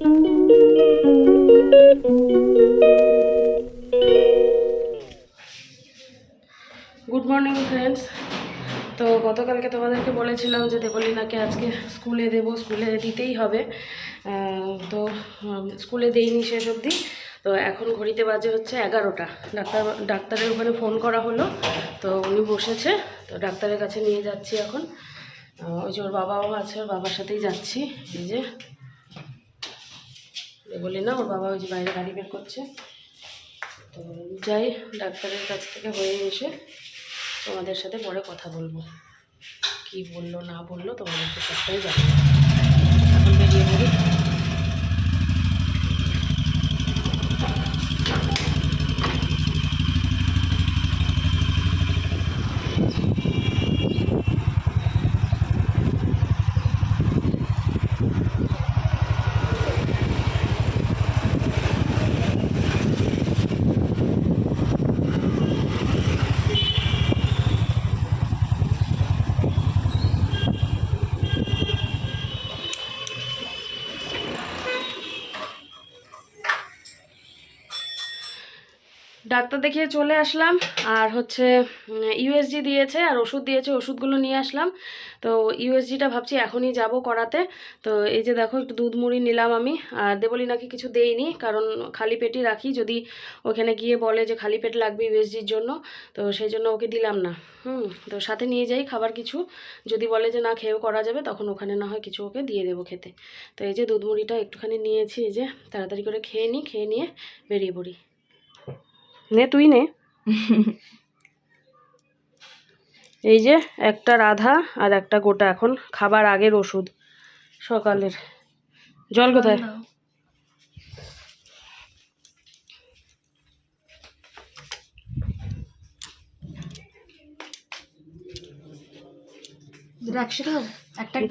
Good morning friends তো গতকালকে তোমাদেরকে বলেছিলাম যে দেবলিনাকে আজকে স্কুলে দেব, স্কুলে দিতেই হবে। তো স্কুলে দেইনি শেষ অবধি। তো এখন ঘড়িতে বাজে হচ্ছে এগারোটা। ডাক্তার, ডাক্তারের ওখানে ফোন করা হলো। তো উনি বসেছে। তো ডাক্তারের কাছে নিয়ে যাচ্ছি এখন। ওই যে ওর বাবাও আছে, ওর বাবার সাথেই যাচ্ছি। এই যে বলি না, ওর বাবা ওই যে বাইরে গাড়ি বের করছে। তো যাই, ডাক্তারের কাছ থেকে হয়ে এসে তোমাদের সাথে পরে কথা বলব। কি বলল, না বলল তোমাদেরকে সবটাই জানাব। এখন বেরিয়ে ডাক্তার দেখিয়ে চলে আসলাম, আর হচ্ছে ইউএসজি দিয়েছে, আর ওষুধ দিয়েছে, ওষুধগুলো নিয়ে আসলাম। তো ইউএসজিটা ভাবছি এখনই যাব করাতে। তো এই যে দেখো, একটু দুধ মুড়ি নিলাম আমি, আর দেবলিনাকে কিছু দেইনি, কারণ খালি পেটই রাখি, যদি ওখানে গিয়ে বলে যে খালি পেট লাগবে ইউএসজির জন্য, তো সেই জন্য ওকে দিলাম না। হুম, তো সাথে নিয়ে যাই খাবার কিছু। যদি বলে যে না, খেয়েও করা যাবে, তখন ওখানে না হয় কিছু ওকে দিয়ে দেবো খেতে। তো এই যে দুধ মুড়িটা একটুখানি নিয়েছি, এই যে তাড়াতাড়ি করে খেয়ে নিই খেয়ে নিয়ে বেরিয়ে পড়ি। নে তুই নে। এই যে একটা রাধা আর একটা গোটা এখন খাবার আগের ওষুধ সকালের। জল কোথায়?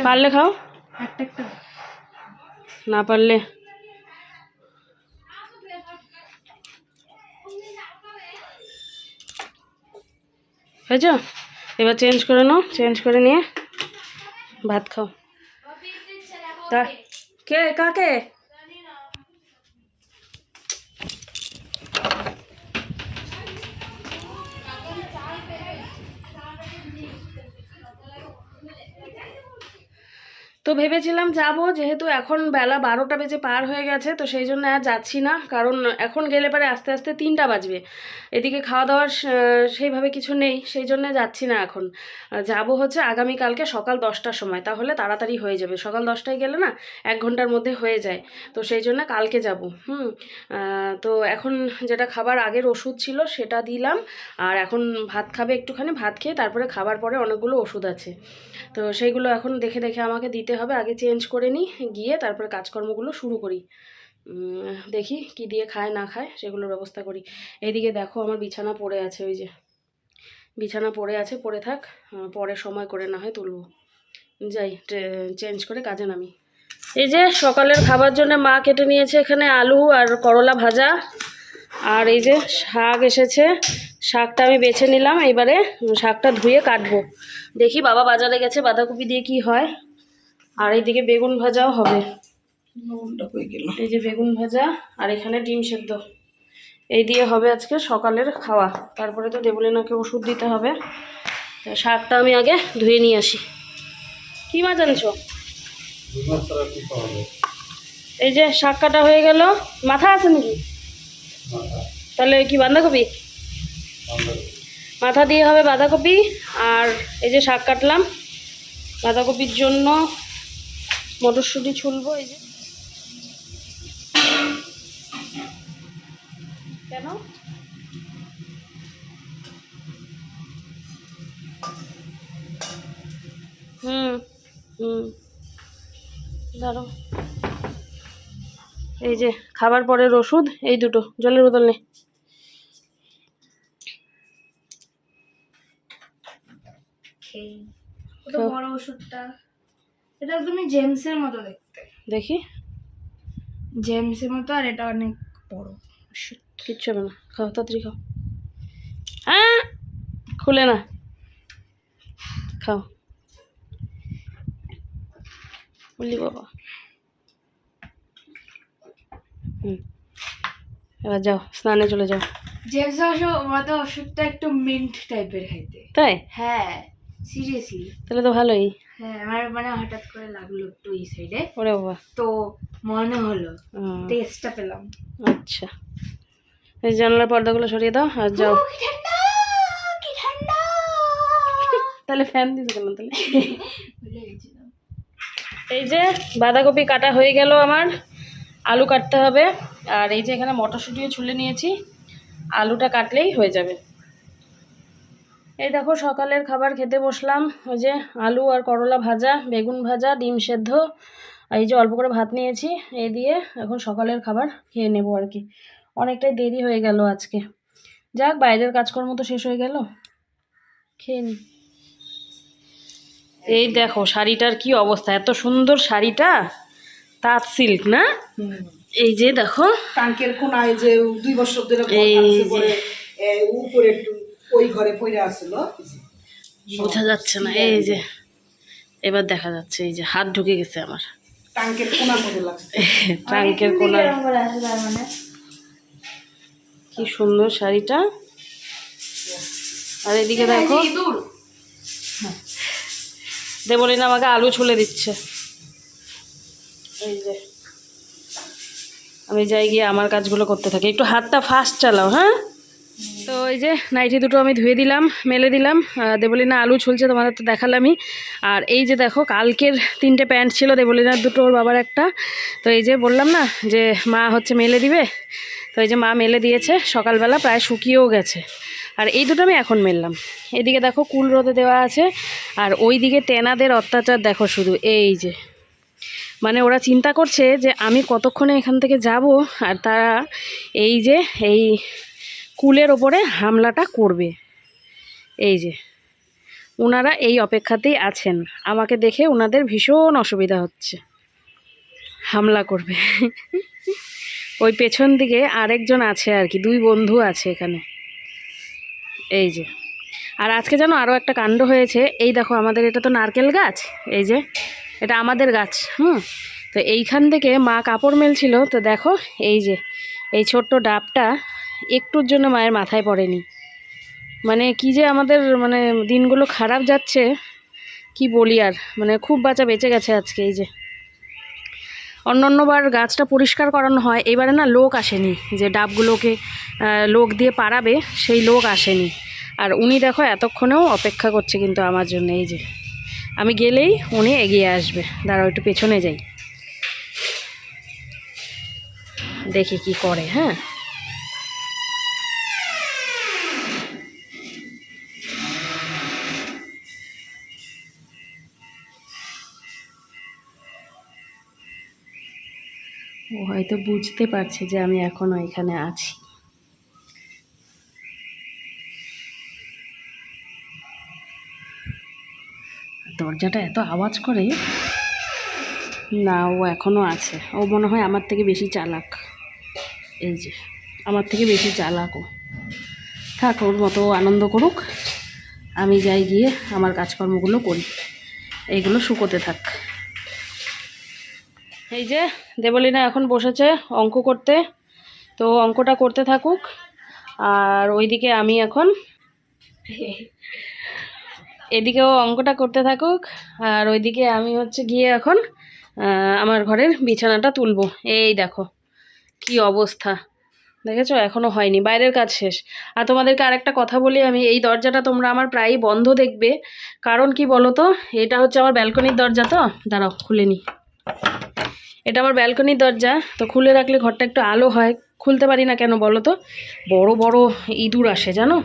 পারলে খাও। একটা একটা। না পারলে হয়েছ? এবার চেঞ্জ করে নাও চেঞ্জ করে নিয়ে ভাত খাও। তা কে কাকে? তো ভেবেছিলাম যাব, যেহেতু এখন বেলা বারোটা বেজে পার হয়ে গেছে, তো সেই জন্য আর যাচ্ছি না, কারণ এখন গেলে পরে আস্তে আস্তে তিনটা বাজবে। এদিকে খাওয়া দাওয়ার সেইভাবে কিছু নেই, সেই জন্য যাচ্ছি না এখন। যাব হচ্ছে আগামীকালকে সকাল দশটার সময়, তাহলে তাড়াতাড়ি হয়ে যাবে। সকাল দশটায় গেলে না এক ঘণ্টার মধ্যে হয়ে যায়, তো সেই জন্য কালকে যাব, হুম। তো এখন যেটা খাবার আগের ওষুধ ছিল সেটা দিলাম, আর এখন ভাত খাবে একটুখানি, ভাত খেয়ে তারপরে খাবার পরে অনেকগুলো ওষুধ আছে। তো সেইগুলো এখন দেখে দেখে আমাকে দিতে হবে, আগে চেঞ্জ করে নিই, গিয়ে তারপরে কাজকর্মগুলো শুরু করি। দেখি কি দিয়ে খায়, না খায়, সেগুলোর ব্যবস্থা করি। এইদিকে দেখো আমার বিছানা পড়ে আছে, ওই যে। বিছানা পড়ে আছে, পড়ে থাক পরে সময় করে না হয় তুলবো। যাই চেঞ্জ করে কাজে নামি। এই যে, সকালের খাবার জন্য মা কেটে নিয়েছে এখানে আলু আর করলা ভাজা। আর এই যে, শাক এসেছে। শাকটা আমি বেছে নিলাম এবারে শাকটা ধুয়ে কাটবো। দেখি বাবা বাজারে গেছে, বাঁধাকপি দিয়ে কি হয়। আর এইদিকে বেগুন ভাজাও হবে। এই যে বেগুন ভাজা আর এখানে ডিম সেদ্ধ। এই দিয়ে হবে আজকে সকালের খাওয়া। তারপরে তো দেবলিনাকে ওষুধ দিতে হবে। শাকটা আমি আগে ধুয়ে নিয়ে আসি। কি মাছ আনছো এই যে শাক কাটা হয়ে গেল। মাথা আছে নাকি? তাহলে কি বাঁধাকপি? মাথা দিয়ে হবে বাঁধাকপি। আর এই যে শাক কাটলাম। বাঁধাকপির জন্য মটরশুঁটি ছুলবো এই যে। কেন? হুম হুম। ধরো এই যে খাবার পরের ওষুধ এই দুটো জলের বোতল নে। বড় ওষুধটা। এটা একদমই জেমসের মতো দেখতে। দেখি। জেমসের মতো আর এটা অনেক বড়। কিচ্ছু হবে না। খাও তাড়াতাড়ি খাও। হ্যাঁ খুলে না। খাও। বললি বাবা। হুম। এবার যাও স্নানে চলে যাও। জেমস মতো ওষুধটা একটু মিন্ট টাইপের খাইতে। তাই? হ্যাঁ সিরিয়াসলি তাহলে তো ভালোই। হ্যাঁ আমার মানে হঠাৎ করে লাগল একটু এই সাইডে ওরে বাবা। তো মনে হলো টেস্টটা পেলাম। আচ্ছা। এই জানলার পর্দাগুলো সরিয়ে দাও আর যাও। তাহলে ফ্যান দিতে কেন তাহলে? এই যে বাঁধাকপি কাটা হয়ে গেল আমার আলু কাটতে হবে। আর এই যে এখানে মটরশুঁটিও ছুলে নিয়েছি আলুটা কাটলেই হয়ে যাবে। এই দেখো সকালের খাবার খেতে বসলাম। ওই যে আলু আর করলা ভাজা বেগুন ভাজা ডিম সেদ্ধ আর এই যে অল্প করে ভাত নিয়েছি। এই দিয়ে এখন সকালের খাবার খেয়ে নেব আর কি। অনেকটাই দেরি হয়ে গেল আজকে। যাক বাইরের কাজকর্ম তো শেষ হয়ে গেল। খেয়ে নি। এই দেখো শাড়িটার কি অবস্থা? এত সুন্দর শাড়িটা? তাঁত সিল্ক না? এই যে দেখো। টাঙ্কের কোনায় যে দুই বছর ধরে এই যে। উপরে একটু ওই ঘরে পড়ে আসছিল বোঝা যাচ্ছে না এই যে এবার দেখা যাচ্ছে এই যে হাত ঢুকে গেছে আমার। টাঙ্কের কোনার মধ্যে লাগছে। ট্রাঙ্কের কোনায় এরকম করে আসে তার মানে। কি সুন্দর শাড়িটা। আর এদিকে দেখো। দেবলিনা আমাকে আলু ছুলে দিচ্ছে। এই যে আমি যাই গিয়ে আমার কাজগুলো করতে থাকি। একটু হাতটা ফাস্ট চালাও হ্যাঁ? এই যে নাইটি দুটো আমি ধুয়ে দিলাম, মেলে দিলাম। দেবলিনা আলু ছুলছে, তোমাদের তো দেখালামই। আর এই যে দেখো, কালকের তিনটে প্যান্ট ছিল দেবলিনার দুটো, ওর বাবার একটা। তো এই যে বললাম না যে মা হচ্ছে মেলে দিবে। তো এই যে মা মেলে দিয়েছে, সকালবেলা প্রায় শুকিয়েও গেছে। আর এই দুটো আমি এখন মেললাম। এদিকে দেখো, কুল রোদে দেওয়া আছে, আর ওই দিকে তেনাদের অত্যাচার দেখো শুধু, এই যে। মানে ওরা চিন্তা করছে যে আমি কতক্ষণে এখান থেকে যাব, আর তারা এই যে, এই কুলের ওপরে হামলাটা করবে। এই যে ওনারা এই অপেক্ষাতেই আছেন। আমাকে দেখে ওনাদের ভীষণ অসুবিধা হচ্ছে। হামলা করবে। ওই পেছন দিকে আরেকজন আছে আর কি, দুই বন্ধু আছে এখানে। এই যে, আর আজকে যেন আরও একটা কাণ্ড হয়েছে। এই দেখো, আমাদের এটা তো নারকেল গাছ। এই যে, এটা আমাদের গাছ, হুম? তো এইখান থেকে মা কাপড় মেলছিল। তো দেখো, এই যে, এই ছোট্ট ডাবটা একটুর জন্য মায়ের মাথায় পড়েনি। মানে কি যে আমাদের মানে দিনগুলো খারাপ যাচ্ছে, কি বলি আর? মানে খুব বাঁচা বেঁচে গেছে আজকে এই যে। অন্য অন্যবার গাছটা পরিষ্কার করানো হয়, এবারে না লোক আসেনি, যে ডাবগুলোকে লোক দিয়ে পারাবে সেই লোক আসেনি। আর উনি দেখো এতক্ষণেও অপেক্ষা করছে কিন্তু আমার জন্য, এই যে। আমি গেলেই উনি এগিয়ে আসবে। দাঁড়াও, একটু পেছনে যাই। দেখি কি করে হ্যাঁ? হয়তো বুঝতে পারছে যে আমি এখনও এখানে আছি। দরজাটা এত আওয়াজ করে? না, ও এখনও আছে। ও মনে হয় আমার থেকে বেশি চালাক। এই যে, আমার থেকে বেশি চালাক ও। থাক, ওর মতো আনন্দ করুক। আমি যাই গিয়ে আমার কাজকর্মগুলো করি। এইগুলো শুকোতে থাক। এই যে দেবলীনা এখন বসেছে অঙ্ক করতে। তো অঙ্কটা করতে থাকুক। আর ওইদিকে আমি এখন এদিকেও অঙ্কটা করতে থাকুক। আর ওইদিকে আমি হচ্ছে গিয়ে এখন আমার ঘরের বিছানাটা তুলবো। এই দেখো, কি অবস্থা। দেখেছ? এখনও হয়নি। বাইরের কাজ শেষ। আর তোমাদেরকে আরেকটা কথা বলি আমি, এই দরজাটা তোমরা আমার প্রায়ই বন্ধ দেখবে। কারণ কি বলো তো এটা হচ্ছে আমার ব্যালকনির দরজা তো? দাঁড়াও, খুলে নিই এটা আমার ব্যালকনির দরজা, তো খুলে রাখলে ঘরটা একটু আলো হয়। খুলতে পারি না কেন বলো তো? বড় বড় ইঁদুর আসে, জানো?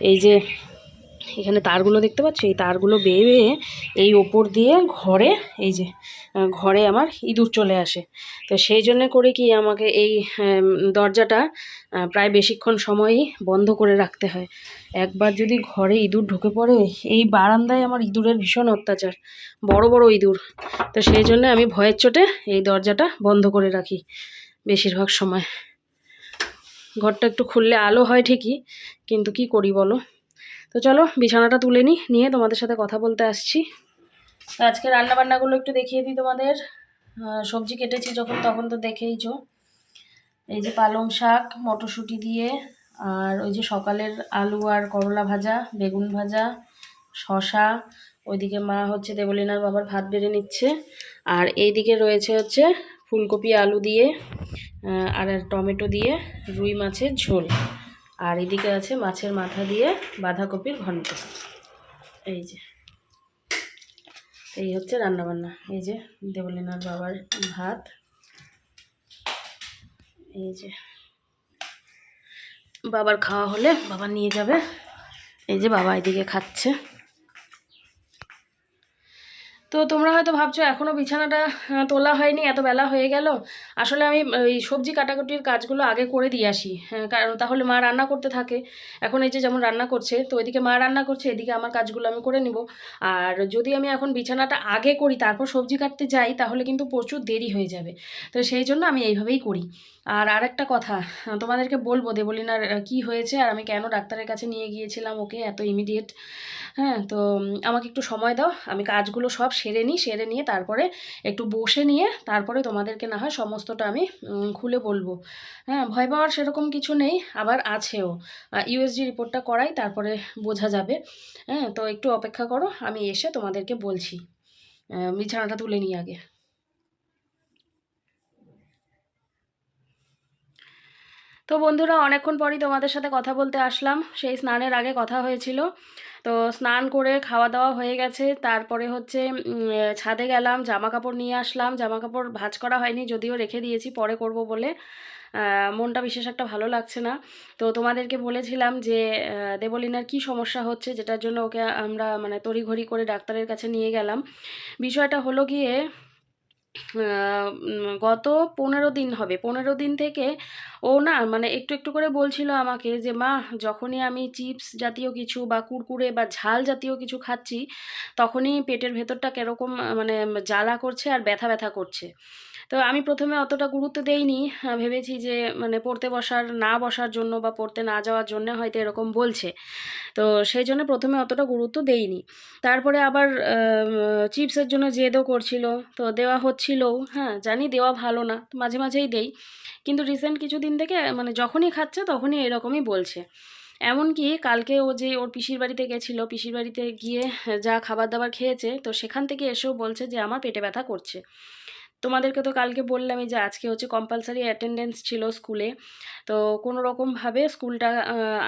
এই যে এখানে তারগুলো দেখতে পাচ্ছ? এই তারগুলো বেয়ে বেয়ে এই ওপর দিয়ে ঘরে এই যে ঘরে আমার ইঁদুর চলে আসে। তো সেই জন্য করে কি আমাকে এই দরজাটা প্রায় বেশিক্ষণ সময়ই বন্ধ করে রাখতে হয়। একবার যদি ঘরে ইঁদুর ঢুকে পড়ে, এই বারান্দায় আমার ইঁদুরের ভীষণ অত্যাচার। বড় বড় ইঁদুর। তো সেই জন্য আমি ভয়ের চোটে এই দরজাটা বন্ধ করে রাখি বেশিরভাগ সময়। ঘরটা একটু খুললে আলো হয় ঠিকই, কিন্তু কি করি বলো? তো চলো বিছানাটা তুলে নিই নিয়ে তোমাদের সাথে কথা বলতে আসছি। তো আজকে রান্নাবান্নাগুলো একটু দেখিয়ে দিই তোমাদের। সবজি কেটেছি যখন তখন তো দেখেইছো। এই যে পালং শাক, মটরশুঁটি দিয়ে, আর ওই যে সকালের আলু আর করলা ভাজা, বেগুন ভাজা শশা ওইদিকে মা হচ্ছে দেবলিনার বাবার ভাত বেড়ে নিচ্ছে। আর এইদিকে রয়েছে হচ্ছে ফুলকপি আলু দিয়ে আর টমেটো দিয়ে রুই মাছের ঝোল। আর এদিকে আছে মাছের মাথা দিয়ে বাঁধাকপির ঘন্ট। এই যে। এই হচ্ছে রান্নাবান্না। এই যে দেবলিনার বাবার ভাত। এই যে। বাবার খাওয়া হলে বাবা নিয়ে যাবে। এই যে বাবা এদিকে খাচ্ছে। তো তোমরা হয়তো ভাবছ এখনও বিছানাটা তোলা হয়নি এত বেলা হয়ে গেল। আসলে আমি এই সবজি কাটাকুটির কাজগুলো আগে করে দিয়ে আসি। হ্যাঁ, কারণ তাহলে মা রান্না করতে থাকে। এখন এই যে যেমন রান্না করছে তো এদিকে মা রান্না করছে এদিকে আমার কাজগুলো আমি করে নিব। আর যদি আমি এখন বিছানাটা আগে করি তারপর সবজি কাটতে যাই তাহলে কিন্তু প্রচুর দেরি হয়ে যাবে। তো সেই জন্য আমি এইভাবেই করি। আর আরেকটা কথা তোমাদেরকে বলব দেবলিনার কি হয়েছে আর আমি কেন ডাক্তারের কাছে নিয়ে গিয়েছিলাম ওকে এত ইমিডিয়েট হ্যাঁ তো আমাকে একটু সময় দাও, আমি কাজগুলো সব সেরে নিই, সেরে নিয়ে তারপরে একটু বসে নিয়ে তারপরে তোমাদেরকে না হয় সমস্তটা আমি খুলে বলব। হ্যাঁ ভয় পাওয়ার সেরকম কিছু নেই, আবার আছেও। ইউএসজি রিপোর্টটা করাই, তারপরে বোঝা যাবে। হ্যাঁ তো একটু অপেক্ষা করো, আমি এসে তোমাদেরকে বলছি। বিছানাটা তুলে নিই আগে। তো বন্ধুরা, অনেকক্ষণ পরই তোমাদের সাথে কথা বলতে আসলাম। সেই স্নানের আগে কথা হয়েছিল। তো স্নান করে খাওয়া দাওয়া হয়ে গেছে। তারপরে হচ্ছে ছাদে গেলাম জামা কাপড় নিয়ে আসলাম। জামা কাপড় ভাঁজ করা হয়নি, যদিও রেখে দিয়েছি, পরে করব বলে। মনটা বিশেষ একটা ভালো লাগছে না। তো তোমাদেরকে বলেছিলাম যে দেবলিনার কি সমস্যা হচ্ছে, যেটার জন্য ওকে আমরা মানে তড়িঘড়ি করে ডাক্তারের কাছে নিয়ে গেলাম। বিষয়টা হলো গিয়ে গত পনেরো দিন হবে। পনেরো দিন থেকে ও না মানে একটু একটু করে বলছিল আমাকে যে, মা, যখনই আমি চিপস জাতীয় কিছু বা কুরকুরে বা ঝাল জাতীয় কিছু খাচ্ছি, তখনই পেটের ভেতরটা কীরকম মানে জ্বালা করছে আর ব্যথা ব্যথা করছে। তো আমি প্রথমে অতটা গুরুত্ব দেইনি ভেবেছি যে মানে পড়তে বসার, না বসার জন্য বা পড়তে না যাওয়ার জন্য হয়তো এরকম বলছে। তো সেই জন্য প্রথমে অতটা গুরুত্ব দেইনি। তারপরে আবার চিপসের জন্য জেদও করছিল। তো দেওয়া হচ্ছিলও হ্যাঁ জানি দেওয়া ভালো না, মাঝে মাঝেই দেই। কিন্তু রিসেন্ট কিছুদিন থেকে মানে যখনই খাচ্ছে তখনই এরকমই বলছে। এমনকি কালকে ও যে, ওর পিসির বাড়িতে গেছিল, পিসির বাড়িতে গিয়ে যা খাবার দাবার খেয়েছে, তো সেখান থেকে এসেও বলছে যে, আমার পেটে ব্যথা করছে। তোমাদেরকে তো কালকে বললামই যে আজকে হচ্ছে কম্পালসারি অ্যাটেন্ডেন্স ছিল স্কুলে তো কোনো রকমভাবে স্কুলটা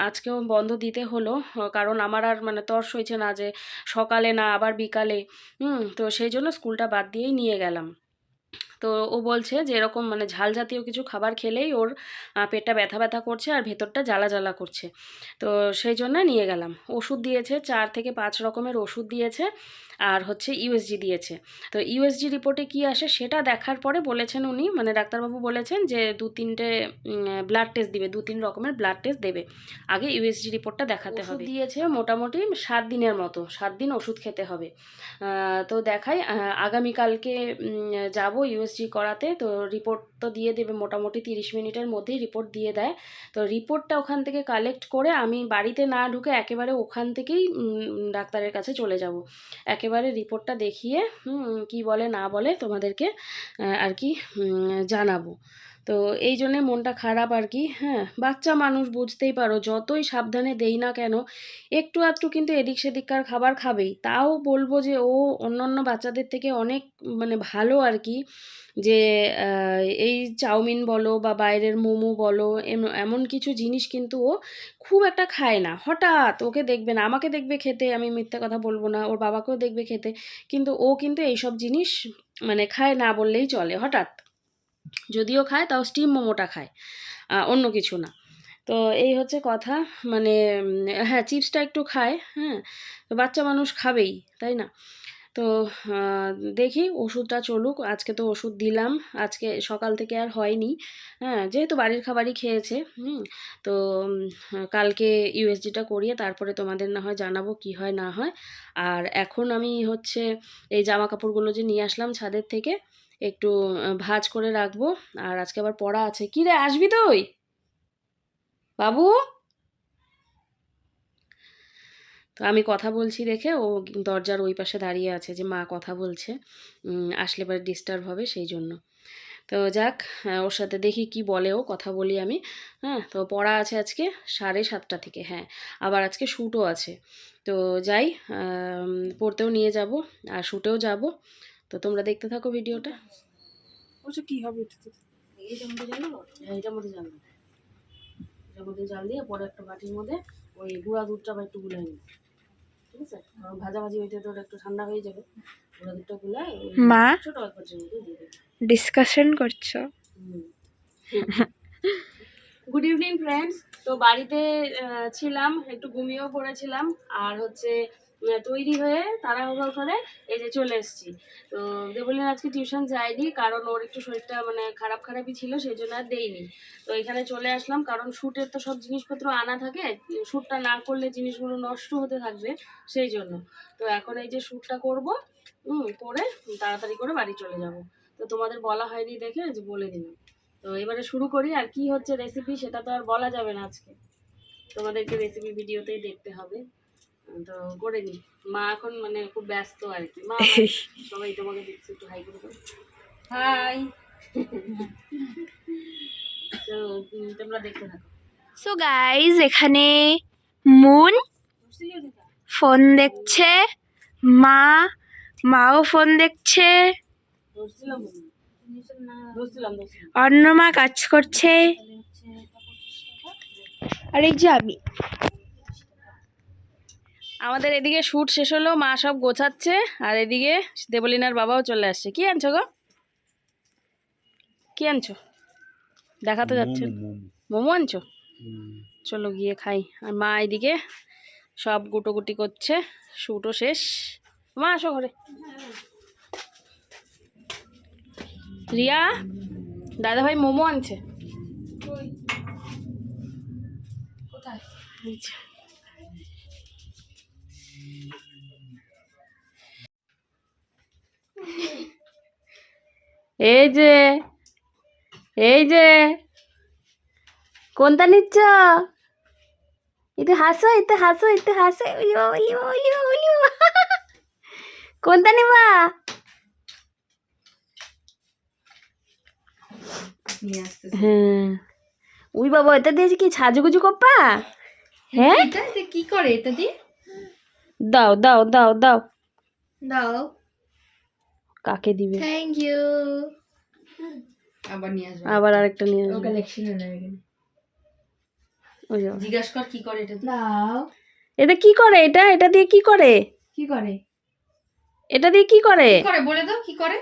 আজকেও বন্ধ দিতে হলো। কারণ আমার আর মানে তর্স হয়েছে না যে সকালে না আবার বিকালে। হুম, তো সেই জন্য স্কুলটা বাদ দিয়েই নিয়ে গেলাম। তো ও বলছে যে এরকম মানে ঝাল জাতীয় কিছু খাবার খেলেই ওর পেটটা ব্যথা ব্যথা করছে আর ভেতরটা জ্বালা জ্বালা করছে। তো সেই জন্য নিয়ে গেলাম। ওষুধ দিয়েছে চার থেকে পাঁচ রকমের ওষুধ দিয়েছে আর হচ্ছে ইউএসজি দিয়েছে। তো ইউএসজি রিপোর্টে কি আসে সেটা দেখার পরে বলেছেন উনি মানে ডাক্তারবাবু বলেছেন যে দু তিনটে ব্লাড টেস্ট দিবে দু তিন রকমের ব্লাড টেস্ট দেবে। আগে ইউএসজি রিপোর্টটা দেখাতে হবে। দিয়েছে? মোটামুটি সাত দিনের মতো সাত দিন ওষুধ খেতে হবে। তো দেখাই আগামীকালকে যাব ইউএসজি করাতে, তো রিপোর্ট তো দিয়ে দেবে, মোটামুটি তিরিশ মিনিটের মধ্যেই রিপোর্ট দিয়ে দেয়। তো রিপোর্টটা ওখান থেকে কালেক্ট করে আমি বাড়িতে না ঢুকে একেবারে ওখান থেকেই ডাক্তারের কাছে চলে যাব। একেবারে রিপোর্টটা দেখিয়ে কি বলে না বলে তোমাদেরকে আর কি জানাব। তো এই জন্যে মনটা খারাপ আর কি হ্যাঁ। বাচ্চা মানুষ, বুঝতেই পারো, যতই সাবধানে দেই না কেন, একটু আধটু কিন্তু এদিক সেদিককার খাবার খাবেই। তাও বলব যে, ও অন্যান্য বাচ্চাদের থেকে অনেক মানে ভালো আর কি যে এই চাউমিন বলো বা বাইরের মোমো বলো, এম- এমন কিছু জিনিস কিন্তু ও খুব একটা খায় না। হঠাৎ ওকে দেখবে না, আমাকে দেখবে খেতে, আমি মিথ্যে কথা বলব না, ওর বাবাকেও দেখবে খেতে। কিন্তু ও কিন্তু এইসব জিনিস মানে খায় না বললেই চলে, হঠাৎ। যদিও খায়, তাও স্টিম মোমোটা খায় অন্য কিছু না। তো এই হচ্ছে কথা মানে হ্যাঁ চিপসটা একটু খায় হ্যাঁ বাচ্চা মানুষ খাবেই, তাই না? তো দেখি ওষুধটা চলুক, আজকে তো ওষুধ দিলাম, আজকে, সকাল থেকে আর হয়নি হ্যাঁ যেহেতু বাড়ির খাবারই খেয়েছে, হুম, তো কালকে ইউএসজিটা করিয়ে তারপরে তোমাদের না হয় জানাব কি হয় না হয়। আর এখন আমি হচ্ছে এই জামা কাপড়গুলো যে নিয়ে আসলাম ছাদের থেকে একটু ভাঁজ করে রাখব। আর আজকে আবার পড়া আছে। কি রে, আসবি তুই? বাবু? তো আমি কথা বলছি দেখে, ও দরজার ওই পাশে দাঁড়িয়ে আছে যে মা কথা বলছে। আসলে এবার ডিস্টার্ব হবে সেই জন্য। তো যাক ওর সাথে দেখি কি বলে ও, কথা বলি আমি। হ্যাঁ তো পড়া আছে আজকে সাড়ে সাতটা থেকে হ্যাঁ। আবার আজকে শ্যুটও আছে। তো যাই পড়তেও নিয়ে যাব, আর শ্যুটেও যাব। তো তোমরা দেখতে থাকো ভিডিওটা। বলছো কি হবে? এইটার মধ্যে জাল দেবো হ্যাঁ এইটার মধ্যে জাল দেবো এটার মধ্যে জাল দিয়ে পরে একটা বাটির মধ্যে ওই গুঁড়া দুধটা বা একটু গুলাই নিই ঠিক আছে? কারণ ভাজাভাজি হইতে তো একটু ঠান্ডা হয়ে যাবে। গুঁড়া দুধটা গুলাই ওই মা? ছোটো এক বাটির মধ্যে দিয়ে দেবে। ডিসকাশন করছ? গুড ইভিনিং ফ্রেন্ডস তো বাড়িতে ছিলাম একটু ঘুমিয়েও পড়েছিলাম। আর হচ্ছে তৈরি হয়ে তারা তাড়াহুড়ো করে এই যে চলে এসেছি। তো দেবলিন আজকে টিউশন যায়নি, কারণ ওর একটু শরীরটা মানে খারাপ খারাপই ছিল, সেই জন্য আর দেইনি তো এখানে চলে আসলাম, কারণ শ্যুটের তো সব জিনিসপত্র আনা থাকে শ্যুটটা না করলে জিনিসগুলো নষ্ট হতে থাকবে সেই জন্য। তো এখন এই যে শ্যুটটা করব করে তাড়াতাড়ি করে বাড়ি চলে যাব। তো তোমাদের বলা হয়নি দেখে যে বলে দিলাম। তো এবারে শুরু করি, আর কি হচ্ছে রেসিপি সেটা তো আর বলা যাবে না আজকে। তোমাদেরকে রেসিপি ভিডিওতেই দেখতে হবে। তো করে নি। মা এখন মানে খুব ব্যস্ত আর কি। মা সবাই তোমাকে দেখছি একটু হাই করে হাই তো তোমরা দেখতে থাকো। সো গাইজ এখানে মুন ফোন দেখছে মা মাও ফোন দেখছে ধরছিলাম ধরছিলাম কাজ করছে। আর এই যে আমি। আমাদের এদিকে শ্যুট শেষ হলো মা সব গোছাচ্ছে আর এদিকে দেবলিনার বাবাও চলে আসছে। কি আনছো গো? কি আনছো? দেখা তো যাচ্ছে না। মোমো আনছো? চলো গিয়ে খাই। আর মা এদিকে সব গুটোগুটি করছে শ্যুটও শেষ। মা আসো ঘরে। রিয়া দাদা ভাই মোমো আনছে। এই এই যে এই যে কোনটা নিচ্ছ? একটু হাসো একটু হাসো একটু হাসো। কোনটা নিবা? হ্যাঁ। উই বাবা এটা দিয়েছে কি সাজুগুজু কপ্পা হ্যাঁ? কি করে এটা দিয়ে? দাও দাও দাও দাও। দাও। কাকে দিবে? থ্যাংক ইউ আবার নিয়ে আসব। আবার আরেকটা নিয়ে ও আসবে কালেকশন ওই যাও। জিজ্ঞাসা কর কি করে এটা দাও। এটা কি করে? এটা? এটা দিয়ে কি করে? কি করে? এটা দিয়ে কি করে? কি করে? বলে দাও কি করে?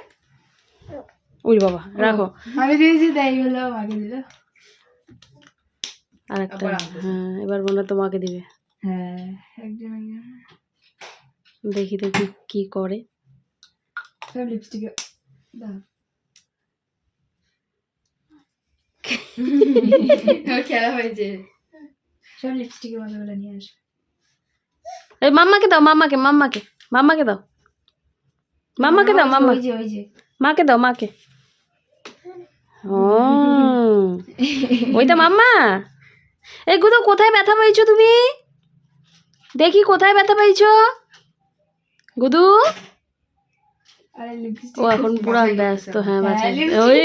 ওই বাবা রাখো। আমি দিয়েছি তাই হলো আমাকে দিল। আরেকটা। হ্যাঁ এবার মনে তোমাকে দিবে। হ্যাঁ একজন। দেখি দেখি কি করে। সব লিপস্টিক দাও খেলা হয়েছে সব লিপস্টিকের মতো নিয়ে আসবে এই মাম্মাকে দাও মাম্মাকে মাম্মাকে মাম্মাকে দাও মাম্মাকে দাও মাম্মা ওই যে ওই যে মাকে দাও মাকে ও ওইটা মাম্মা এই গুদো কোথায় ব্যথা পাইছো তুমি? দেখি কোথায় ব্যথা পাইছো? গুদু ও এখন পুরো ব্যস্ত হ্যাঁ হ্যাঁ, ওই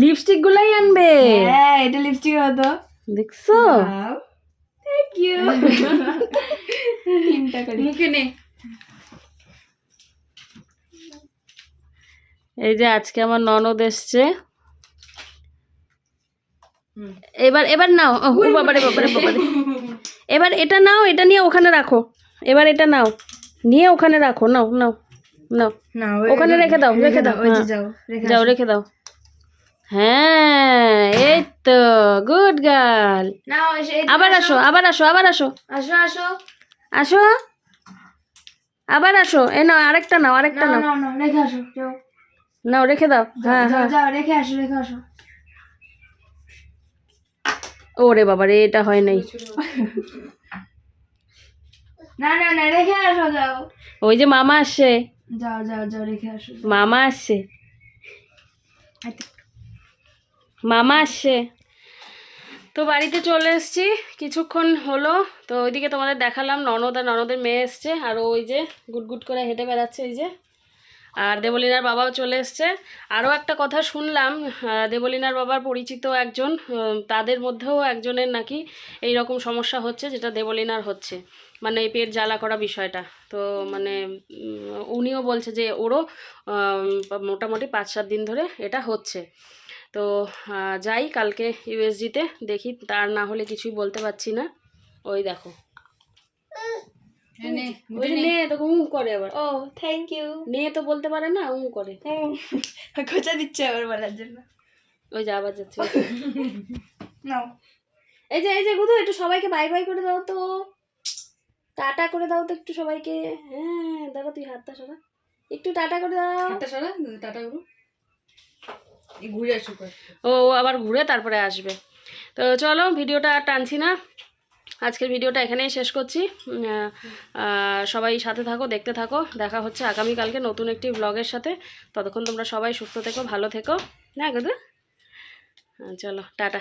লিপস্টিক গুলাই আনবে। হ্যাঁ এটা লিপস্টিকের মতো। দেখছ? থ্যাংক ইউ মুখে নে। এই যে আজকে আমার ননদ এসছে। এবার এবার নাও। ও ও বাবারে বাবারে বাবারে এবার এটা নাও এটা নিয়ে ওখানে রাখো। এবার এটা নাও। নিয়ে ওখানে রাখো। নাও নাও। নাও না ওখানে রেখে দাও, রেখে দাও, ওই যে হ্যাঁ। যাও রেখে যাও রেখে দাও। হ্যাঁ এই তো গুড গার্ল আবার আসো। আবার আসো আবার আসো। আসো আসো। আসো। আবার আসো। এ নাও আরেকটা নাও আরেকটা নাও। রেখে আসো নাও রেখে দাও। হ্যাঁ যাও হ্যাঁ। রেখে আসো রেখে আসো। ওরে বাবা রে এটা হয় নাই। না না না রেখে আসো যাও। ওই যে মামা আসছে যাও যাও যাও রেখে আসো। মামা আসছে। মামা আসছে। তো বাড়িতে চলে এসেছি কিছুক্ষণ হলো। তো ওইদিকে তোমাদের দেখালাম ননদ আর ননদের মেয়ে এসছে আর ওই যে গুট গুট করে হেঁটে বেড়াচ্ছে এই যে। আর দেবলিনার বাবাও চলে এসছে। আরও একটা কথা শুনলাম দেবলিনার বাবার পরিচিত একজন তাদের মধ্যেও একজনের নাকি এই রকম সমস্যা হচ্ছে যেটা দেবলিনার হচ্ছে। মানে এই পেট জ্বালা করা বিষয়টা। তো মানে উনিও বলছে যে ওরও মোটামুটি পাঁচ সাত দিন ধরে এটা হচ্ছে। তো যাই কালকে ইউএসজিতে দেখি তার না হলে কিছুই বলতে পারছি না। ওই দেখো। ওই নে। তোকে উঁ করে আবার। ও থ্যাংক ইউ নে তো বলতে পারে না উঁ করে। খোঁচা দিচ্ছে আবার বলার জন্য। ওই যে আবার যাচ্ছে। নাও। এই যে এই যে গুদু একটু সবাইকে বাই বাই করে দাও তো। টাটা করে দাও তো একটু সবাইকে। হ্যাঁ দাদা তুই হাতটা সরা। একটু টাটা করে দাও। হাতটা সরা টাটা করু। এই ঘুরে আসুক ও ও আবার ঘুরে তারপরে আসবে। তো চলো ভিডিওটা আর টানছি না। আজকের ভিডিওটা এখানেই শেষ করছি। সবাই সাথে থাকো দেখতে থাকো। দেখা হচ্ছে আগামীকালকে নতুন একটি ব্লগের সাথে। ততক্ষণ তোমরা সবাই সুস্থ থেকো ভালো থেকো। না হ্যাঁ, চলো টাটা।